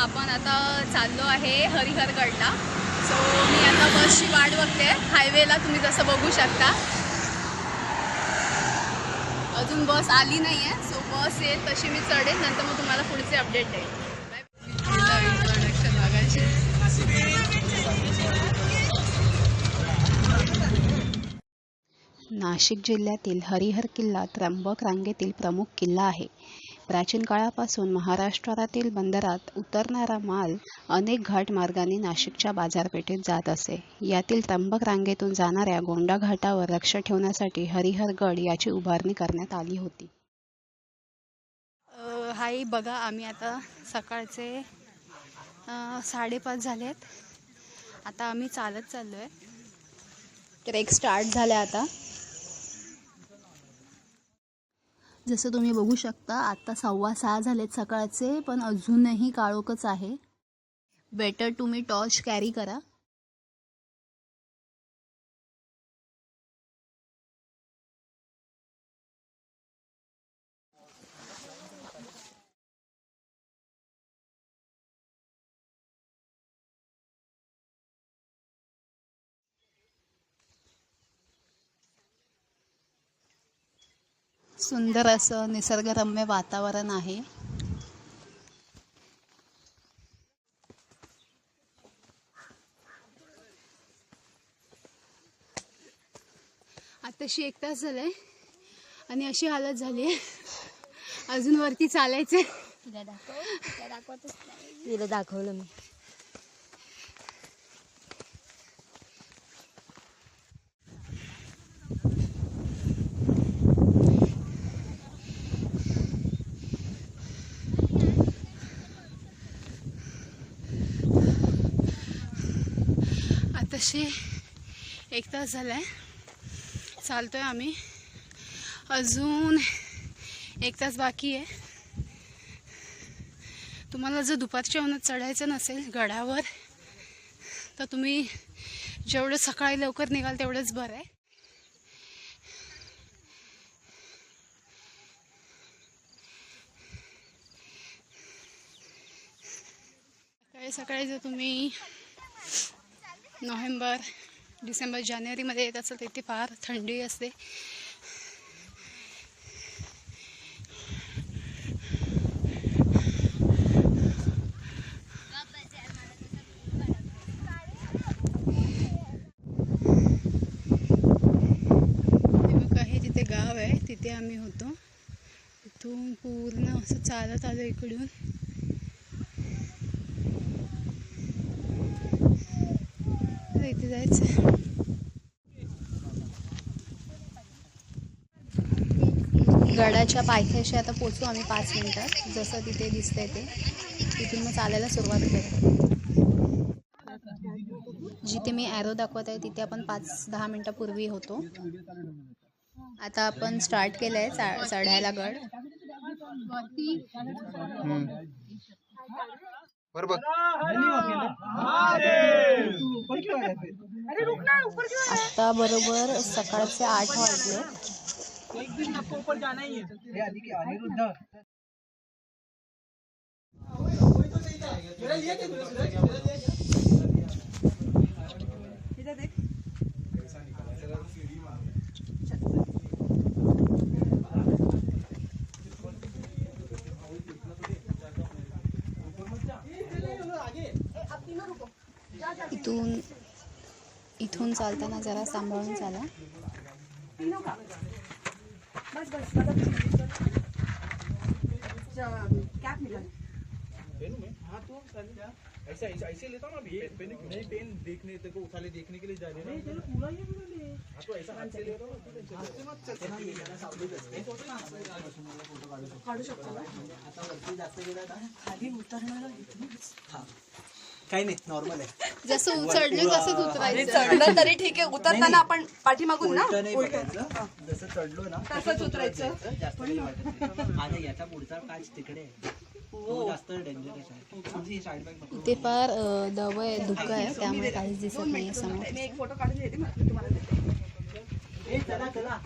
आपण आता चाललो आहे हरिहरगडला. सो मी आता बसची वाट बघते. हायवेला तुम्ही जसं बघू शकता. अजून बस आली नाही आहे सो बस येईल तशी मी चढेल नंतर मग तुम्हाला पुढचे अपडेट देईल नाशिक जिल्ह्यातील हरिहर किल्ला त्र्यंबक रांगेतील प्रमुख किल्ला आहे. प्राचीन काळापासून महाराष्ट्रातील बंदरात उतरणारा माल अनेक घाट मार्गाने नाशिकच्या बाजारपेठेत जात असे. यातील त्र्यंबक रांगेतून जाणाऱ्या गोंडा घाटावर लक्ष ठेवण्यासाठी हरिहरगड याची उभारणी करण्यात आली होती. हाय बघा आम्ही आता सकाळचे साडेपाच झाले आहेत आता आम्ही चालत चाललो आहे ट्रेक स्टार्ट झाल्या आता. जसं तुम्ही बघू शकता आता सव्वा सहा झालेत सकाळचे पण अजूनही काळोखच आहे. बेटर तुम्ही टॉर्च कॅरी करा. सुंदर असं निसर्गरम्य वातावरण आहे. आताशी एक तास झालाय आणि अशी हालत झाली आहे. अजून वरती चालायचंय. तिला दाखवलं मी. आताशी एक तास झाला आहे चालतो आहे आम्ही. अजून एक तास बाकी आहे. तुम्हाला जर दुपारच्या उन्हात चढायचं नसेल गडावर तर तुम्ही जेवढं सकाळी लवकर निघाल तेवढंच बरं आहे. सकाळी सकाळी जर तुम्ही नोव्हेंबर डिसेंबर जानेवारीमध्ये येत असेल तर इथे फार थंडी असते. हे जिथे गाव आहे तिथे आम्ही होतो. इथून पूर्ण असं चालत आलो इकडून. इथे जायचं. गडाच्या पायथ्याशी आता पोचू आम्ही पाच मिनिटात जसं तिथे दिसतंय ते. तिथून मग चालायला सुरुवात करू. जिथे मी ॲरो दाखवत आहे तिथे आपण पाच दहा मिनटापूर्वी होतो. आता आपण स्टार्ट केलं आहे चा चढायला गड. बरोबर आता बरोबर सकाळचे आठ वाजले. इथून इथून चालताना जरा सांभाळून चाला. ऐसे ऐसे ऐसे लेता ना? अभी पेन नहीं पेन देखने तेरे को उठा ले देखने के लिए जा रहे नहीं तेरे पूरा ये ले हाँ तो ऐसा हाथ से ले रहा हूँ हाथ से मत काढू शकतो आता वरती जास्त गेला ना खाली उतरणार काही नाही नॉर्मल आहे. जसं चढले तसंच उतरायचं. चढलं तरी ठीक आहे उतरताना आपण पाठीमागून ना? उलटं नाही बघायचं. जसं चढलो ना तसंच उतरायचं. जास्त काही वाटत नाही. आणि याचा पुढचा काच तिकडे आहे. तो जास्त डेंजरस आहे नको इथे फार अ, दव आहे धुकं आहे. त्यामुळे काहीच दिसत नाही समोर. मी एक फोटो काढून देते मग तुम्हाला देते. ए चला चला.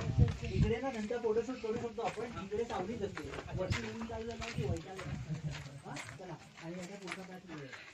इकडे ना नंतर फोटोशूट करू शकतो आपण. इकडे सावलीच असते. वरती येऊन चाललं ना की वैताग येणार. आउच अरे कमर कमर ये सुमित तू इधर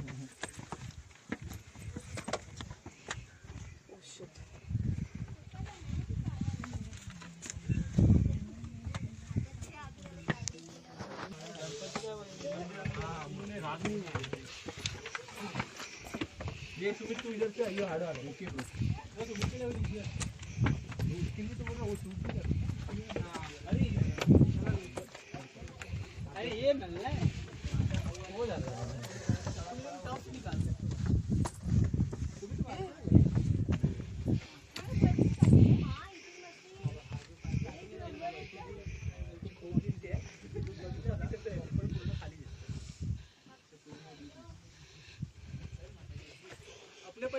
अरे अरे ये मिलना। है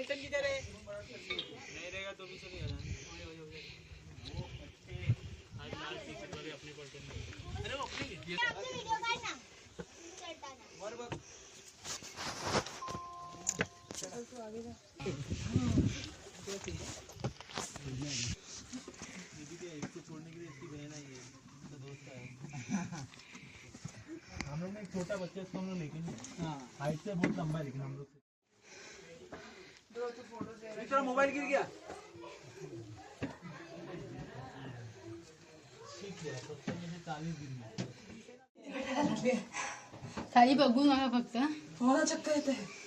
पैसे किधर है? नहीं रहेगा तो भी छोड़ने के लिए इसकी बहन आई है उसका दोस्त है हम लोग ने एक छोटा बच्चा है, उसको हम लोग लेके हाइट से बहुत लंबा है लेकिन हम लोग से तेरा मोबाइल गिर है गया खाली बघू नका फक्त. ना चक्कर येते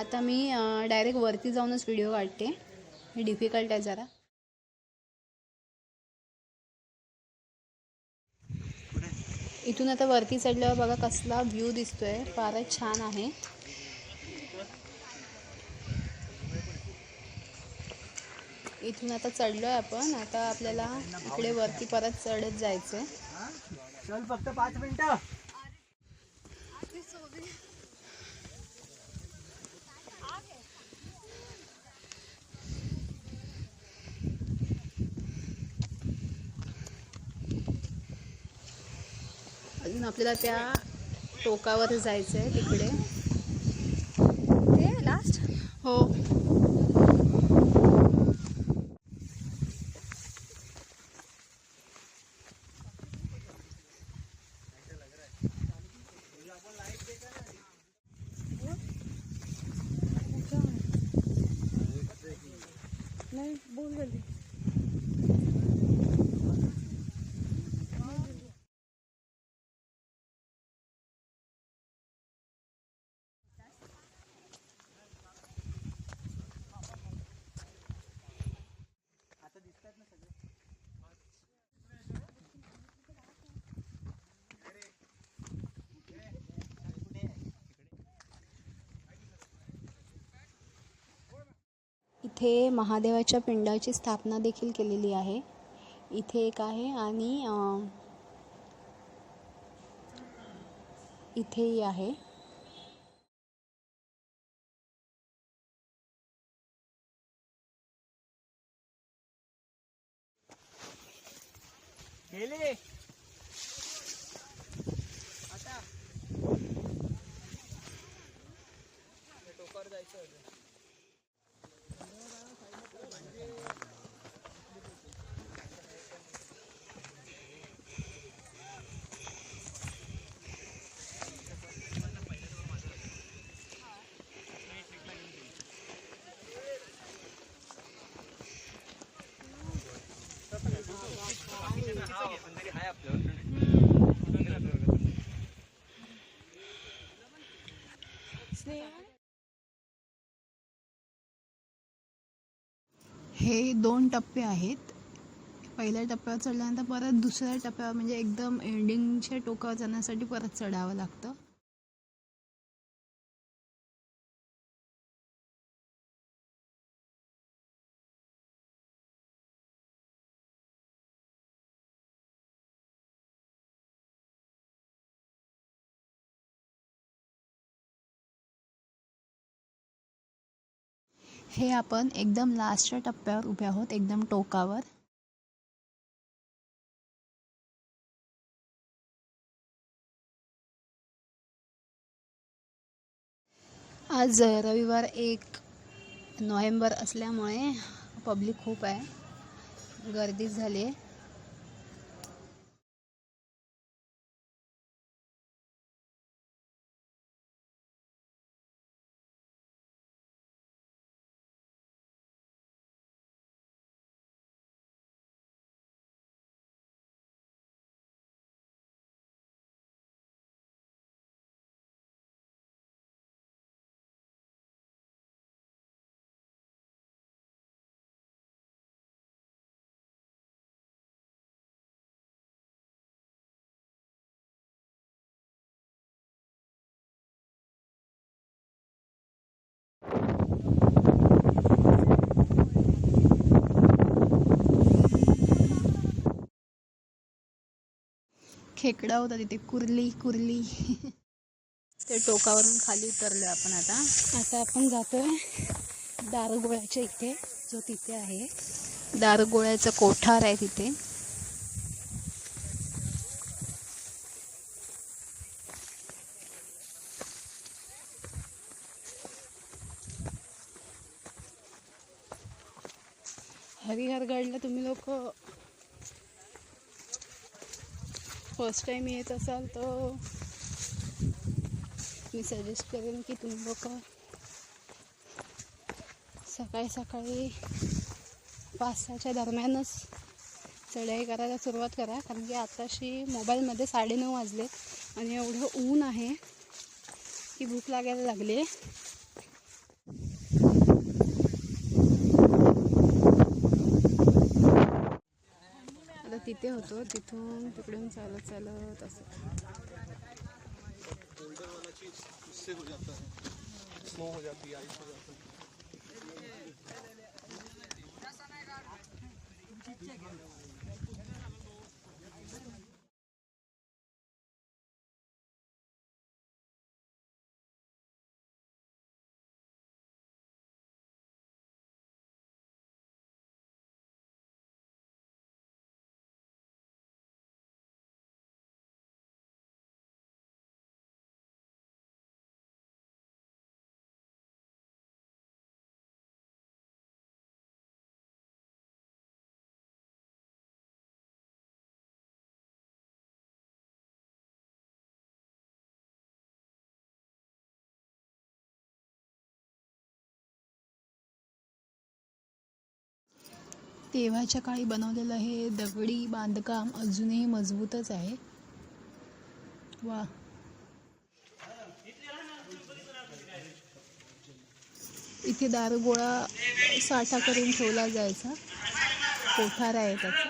आता मी डायरेक्ट वरती जाऊनच व्हिडिओ काढते. हे डिफिकल्ट आहे जरा. इथून आता वरती चढल्यावर बघा कसला व्ह्यू दिसतोय. फारच छान आहे. इथून आता चढलोय आपण. आता आपल्याला इकडे वरती परत चढत जायचंय. चल फक्त पाच मिनिटं. आपल्याला त्या टोकावर जायचं आहे तिकडे. ते लास्ट हो. इथे महादेवाच्या पिंडाची स्थापना देखील केलेली आहे. इथे एक आहे आणि इथेही आहे. जायचं हे दोन टप्पे आहेत. पहिल्या टप्प्यावर चढल्यानंतर परत दुसऱ्या टप्प्यावर म्हणजे एकदम एंडिंगच्या टोकावर जाण्यासाठी परत चढावं लागतं. हे आपण एकदम लास्टच्या टप्प्यावर उभे आहोत एकदम टोकावर. आज रविवार एक नोव्हेंबर असल्यामुळे पब्लिक खूप आहे. गर्दी झाली आहे खेकडा होता तिथे कुर्ली कुर्ली. ते टोकावरून खाली उतरलो आपण आता. आता आपण जातोय दारुगोळ्याच्या इथे जो तिथे आहे. दारुगोळ्याचं कोठार आहे तिथे. हरिहरगडला तुम्ही लोक फर्स्ट टाईम येत असाल तर मी सजेस्ट करेन की तुम्ही लोक सकाळी सकाळी पाच सहाच्या दरम्यानच चढाई करायला सुरुवात करा. कारण की आताशी मोबाईलमध्ये साडेनऊ वाजले आणि एवढं ऊन आहे की भूक लागायला लागली आहे तिथे होतो तिथून तिकडून चालत चालत असं. तेव्हाच्या काळी बनवलेलं हे दगडी बांधकाम अजूनही मजबूतच आहे. वा. इथे दारुगोळा साठा करून ठेवला जायचा. कोठार आहे त्याचा.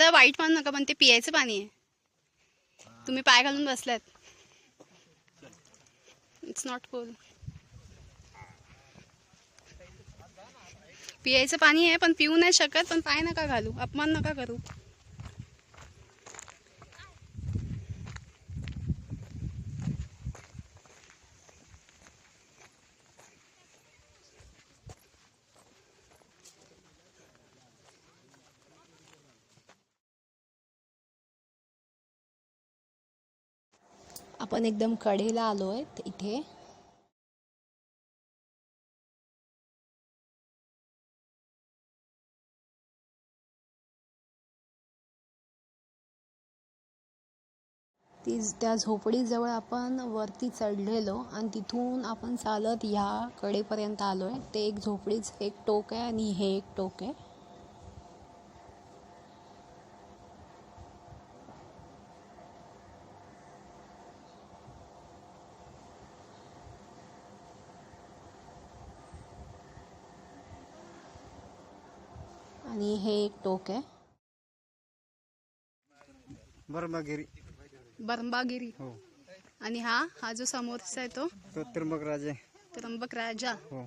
दादा वाईट मानू नका पण ते पियायचं पाणी आहे. तुम्ही पाय घालून बसलात. इट्स नॉट कूल पियायचं पाणी आहे पण पिऊ नाही शकत पण पाय नका घालू. अपमान नका करू. आपण एकदम कडेला आलो आहे इथे. ती त्या झोपडीजवळ आपण वरती चढलेलो आणि तिथून आपण चालत ह्या कडेपर्यंत आलो आहे ते एक झोपडीच एक टोक आहे आणि हे एक टोक आहे आणि हे एक टोक आहे. बर्मागिरी. बरंबागिरी हो. आणि हा हा जो समोरचा आहे तो तो त्र्यंबक राजे. त्र्यंबक राजा. हो.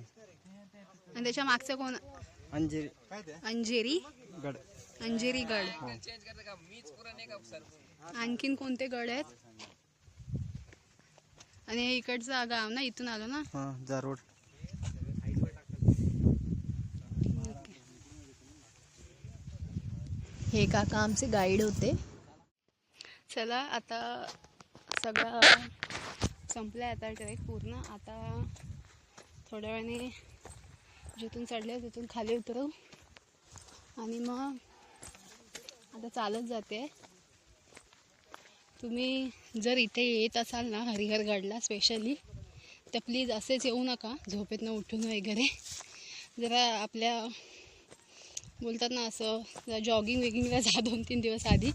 आणि त्याच्या मागचं कोण? अंजिरी. अंजेरी? गड. अंजेरी गड. हो. आणखीन कोणते गड आहेत? आणि इकडचं गाव ना इथून आलो ना? हां जारोड हे काका आमचे गाईड होते. चला आता सगळं संपलं आता ट्रेक पूर्ण. आता थोड्या वेळाने जिथून चढले तिथून खाली उतरू. आणि मग आता चालत जाते. तुम्ही जर इथे येत असाल ना हरिहरगडला स्पेशली तर प्लीज असेच येऊ नका. झोपेतनं उठून वगैरे. जरा आपल्या बोलतात ना असं जॉगिंग वेगिंगला जा दोन तीन दिवस आधी.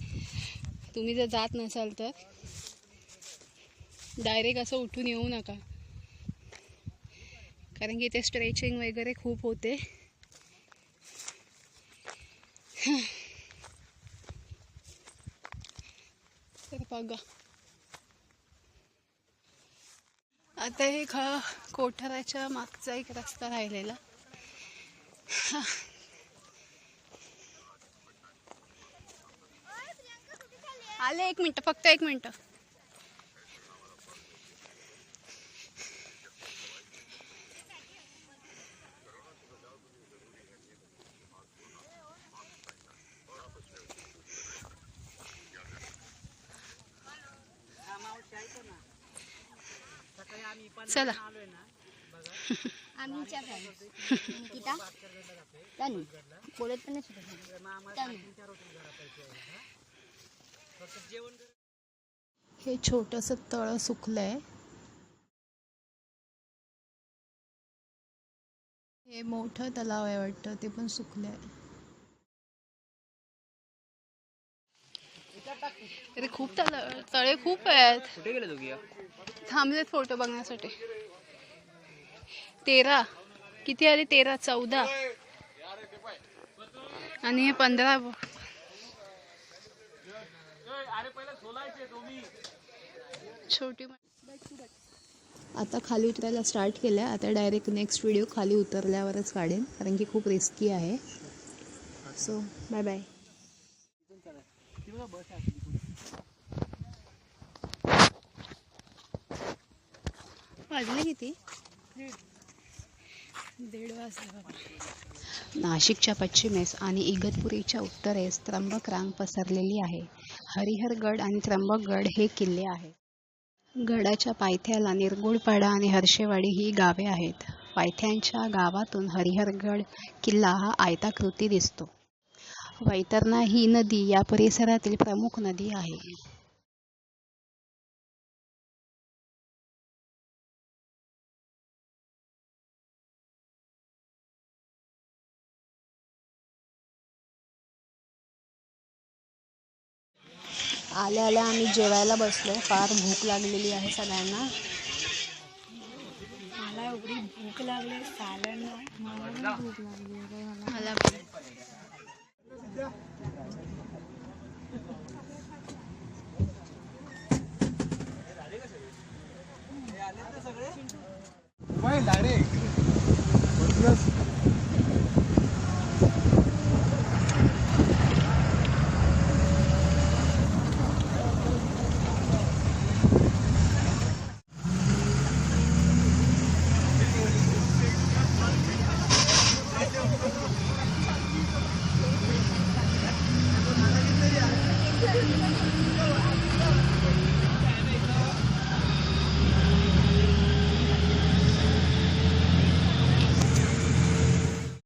तुम्ही जर जात नसाल तर. डायरेक्ट असं उठून येऊ नका. कारण की इथे स्ट्रेचिंग वगैरे खूप होते. तर बघा. आता हे ख कोठाराच्या मागचा एक रस्ता राहिलेला. आले एक मिनटं फक्त एक मिनटं. चला. आम्हीच्या निकिता तनु बोलत पण नाही हे छोटंसं तळ सुकलंय. हे मोठं तलाव आहे वाटतं ते पण सुकलंय. अरे खूप तळ तळे खूप आहेत. कुठे गेले दोघी? थांबलेत फोटो बघण्यासाठी. तेरा. किती आले? तेरा चौदा. आणि हे पंधरा. छोटी आता खाली उतरायला स्टार्ट केलं आहे आता डायरेक्ट नेक्स्ट व्हिडिओ खाली उतरल्यावरच काढेन कारण की खूप रिस्की आहे. सो बाय बाय वाजले किती? दीड वाजले बाबा. नाशिकच्या पश्चिमेस आणि इगतपुरीच्या उत्तरेस त्र्यंबक रांग पसरलेली आहे. हरिहरगड आणि त्र्यंबकगड हे किल्ले आहेत. गडाच्या पायथ्याला निरगुडपाडा आणि हर्षेवाडी ही गावे आहेत. पायथ्यांच्या गावातून हरिहरगड किल्ला हा आयताकृती दिसतो. वैतरणा ही नदी या परिसरातील प्रमुख नदी आहे. आल्या आल्या आम्ही जेवायला बसलो फार भूक लागलेली आहे सगळ्यांना. मला एवढी भूक लागली चालेल मला भूक लागली. मला. पण. सगळे